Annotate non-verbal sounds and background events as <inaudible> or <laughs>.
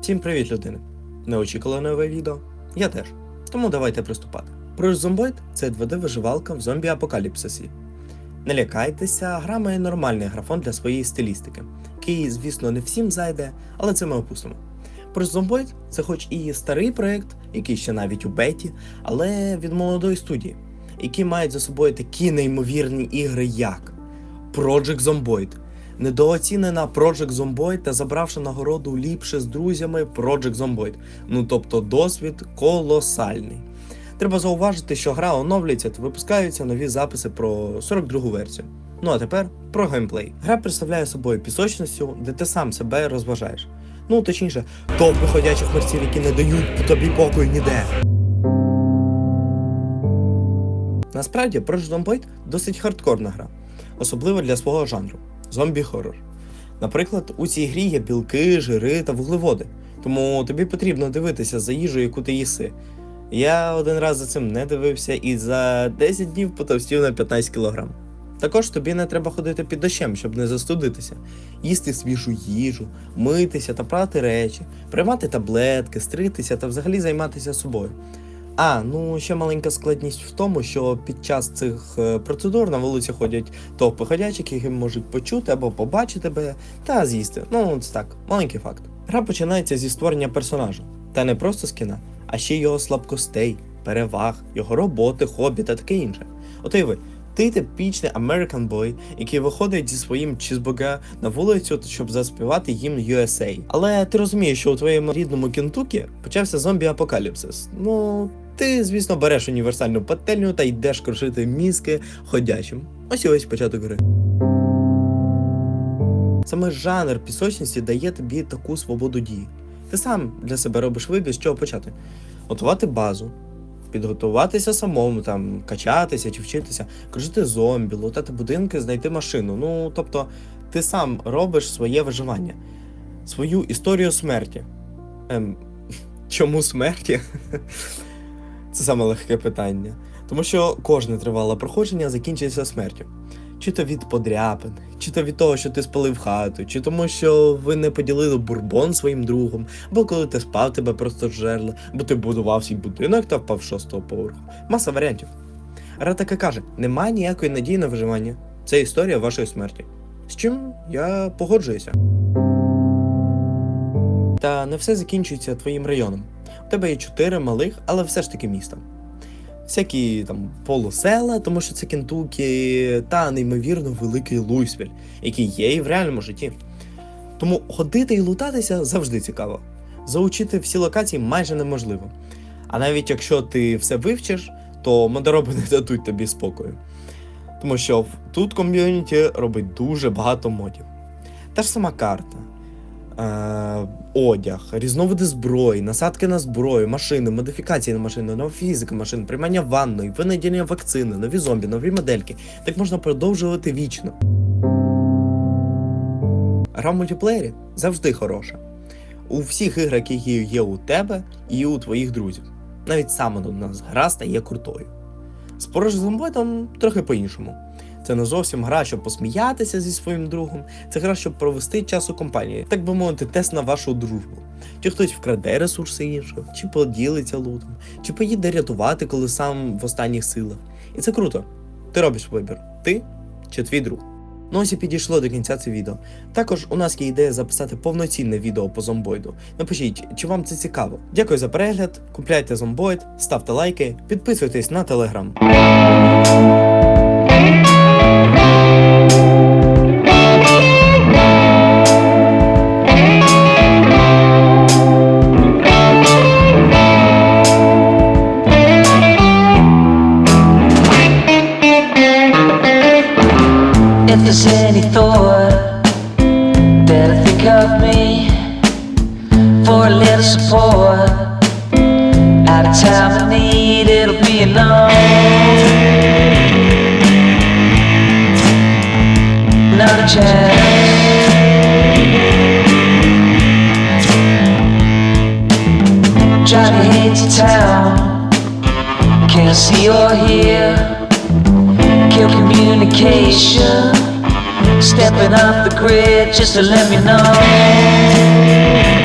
Всім привіт, людини! Не очікували нове відео? Я теж. Тому давайте приступати. Про зомбоїд це 2D-виживалка в зомбі-апокаліпсисі. Не лякайтеся, гра має нормальний графон для своєї стилістики, який, звісно, не всім зайде, але це ми опустимо. Про зомбоїд це хоч і старий проект, який ще навіть у беті, але від молодої студії, які мають за собою такі неймовірні ігри, як Project Zomboid, недооцінена Project Zomboid та забравши нагороду ліпше з друзями Project Zomboid. Ну тобто досвід колосальний. Треба зауважити, що гра оновлюється та випускаються нові записи про 42-гу версію. Ну а тепер про геймплей. Гра представляє собою пісочницю, де ти сам себе розважаєш. Ну, точніше, товпи ходячих мерців, які не дають тобі покою ніде. Насправді, Project Zomboid досить хардкорна гра, особливо для свого жанру зомбі-хоррор. Наприклад, у цій грі є білки, жири та вуглеводи, тому тобі потрібно дивитися за їжею, яку ти їси. Я один раз за цим не дивився і за 10 днів потовстів на 15 кг. Також тобі не треба ходити під дощем, щоб не застудитися, їсти свіжу їжу, митися та прати речі, приймати таблетки, стритися та взагалі займатися собою. А, ну ще маленька складність в тому, що під час цих е, процедур на вулиці ходять товпи ходячих, які можуть почути або побачити тебе та з'їсти. Ну, це так, маленький факт. Гра починається зі створення персонажа, та не просто скіна, а ще його слабкостей, переваг, його роботи, хобі та таке інше. От і ви. Ти типічний American Boy, який виходить зі своїм чізбога на вулицю, щоб заспівати їм USA. Але ти розумієш, що у твоєму рідному Кентукі почався зомбі-апокаліпсис. Ну, ти, звісно, береш універсальну пательню та йдеш крушити мізки ходячим. Ось і ось початок гри. Саме жанр пісочниці дає тобі таку свободу дії. Ти сам для себе робиш вибір, з чого почати. Готувати базу, підготуватися самому, там, качатися чи вчитися, кружити зомбі, лутати будинки, знайти машину. Ну, тобто, ти сам робиш своє виживання, свою історію смерті. Ем, <laughs> чому смерті? <laughs> Це саме легке питання. Тому що кожне тривале проходження закінчується смертю. Чи то від подряпин, чи то від того, що ти спалив хату, чи тому, що ви не поділили бурбон своїм другом, або коли ти спав, тебе просто жерли, бо ти будував свій будинок та впав шостого поверху. Маса варіантів. Гра таки каже: немає ніякої надії на виживання. Це історія вашої смерті. З чим я погоджуюся. Та не все закінчується твоїм районом. У тебе є чотири малих, але все ж таки міста. Всякі там полусела, тому що це Кентукі, та неймовірно великий Луїсвіль, який є і в реальному житті. Тому ходити і лутатися завжди цікаво. Заучити всі локації майже неможливо. А навіть якщо ти все вивчиш, то модероби <laughs> не дадуть тобі спокою. Тому що тут ком'юніті робить дуже багато модів. Та ж сама карта, одяг, різновиди зброї, насадки на зброю, машини, модифікації на машини, нова фізика машин, приймання ванної, винайдення вакцини, нові зомбі, нові модельки. Так можна продовжувати вічно. Гра в мультиплеєрі завжди хороша. У всіх іграх, які є у тебе і у твоїх друзів. Навіть саме у нас гра стає крутою. З порожнім Zomboid трохи по-іншому. Це не зовсім гра, щоб посміятися зі своїм другом, це гра, щоб провести час у компанії, так би мовити, тест на вашу дружбу. Чи хтось вкраде ресурси інших, чи поділиться лутом, чи поїде рятувати, коли сам в останніх силах. І це круто. Ти робиш вибір, ти чи твій друг. Ну ось і підійшло до кінця це відео. Також у нас є ідея записати повноцінне відео по зомбоїду. Напишіть, чи вам це цікаво. Дякую за перегляд, купляйте зомбоїд, ставте лайки, підписуйтесь на телеграм. If there's any thought that I think of me for a little support, at a time I need, it'll be enough. Not a chance. Driving into town, can't see or hear communication. Stepping off the grid just to let me know